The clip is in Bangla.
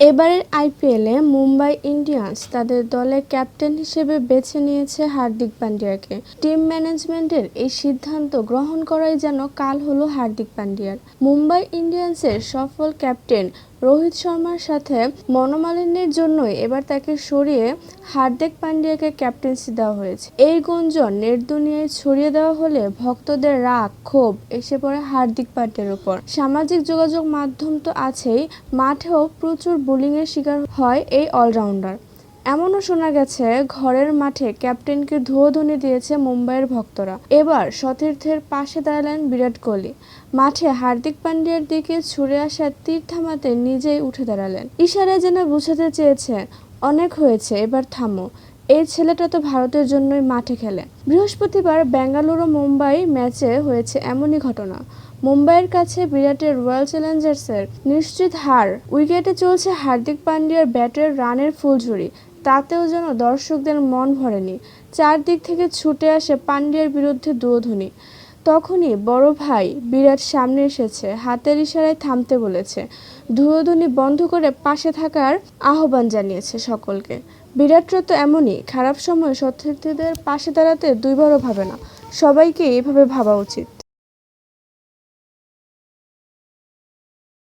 এবারের আইপিএলে মুম্বাই ইন্ডিয়ান্স তাদের দলের ক্যাপ্টেন হিসেবে বেছে নিয়েছে হার্দিক পান্ডিয়াকে। টিম ম্যানেজমেন্টের এই সিদ্ধান্ত গ্রহণ করাই যেন কাল হলো হার্দিক পান্ডিয়ার। মুম্বাই ইন্ডিয়ান্সের সফল ক্যাপ্টেন রোহিত শর্মার সাথে মনোমালিন্যের জন্যই এবার তাকে সরিয়ে হার্দিক পান্ডিয়াকে ক্যাপ্টেন্সি দেওয়া হয়েছে। এই গুঞ্জন নেট দুনিয়ায় ছড়িয়ে দেওয়া হলে ভক্তদের রাগ, ক্ষোভ এসে পড়ে হার্দিক পান্ডিয়ার উপর। সামাজিক যোগাযোগ মাধ্যম তো আছেই, মাঠেও প্রচুর বোলিংয়ের শিকার হয় এই অলরাউন্ডার এমনও শোনা গেছে, ঘরের মাঠে ক্যাপ্টেনকে ধুয়োধুনি দিয়েছে মুম্বাইয়ের ভক্তরা। এবার সতীর্থের পাশে দাঁড়ালেন বিরাট কোহলি। মাঠে হার্দিক পান্ডিয়ার দিকে ছুড়ে আসা তীর থামাতে নিজেই উঠে দাঁড়ালেন। ইশারায় যেন বুঝাতে চেয়েছে অনেক হয়েছে, এবার থামো। এই ছেলেটা তো ভারতের জন্যই মাঠে খেলে। বৃহস্পতিবার বেঙ্গালুরু মুম্বাই ম্যাচে হয়েছে এমনই ঘটনা। মুম্বাইয়ের কাছে বিরাটের রয়্যাল চ্যালেঞ্জার্সের নিশ্চিত হার। উইকেটে চলছে হার্দিক পান্ডিয়ার ব্যাটের রানের ফুলঝুরি। তাতেও যেন দর্শকদের মন ভরেনি। চারদিক থেকে ছুটে আসে পান্ডিয়ার বিরুদ্ধে দুধ্বনি তখনই বড় ভাই বিরাট সামনে এসেছে, হাতের ইশারায় থামতে বলেছে। ধুয়োধুনি বন্ধ করে পাশে থাকার আহ্বান জানিয়েছে সকলকে। বিরাটরা তো এমনই, খারাপ সময় সতীর্থীদের পাশে দাঁড়াতে দুইবারও ভাবে না। সবাইকে এভাবে ভাবা উচিত।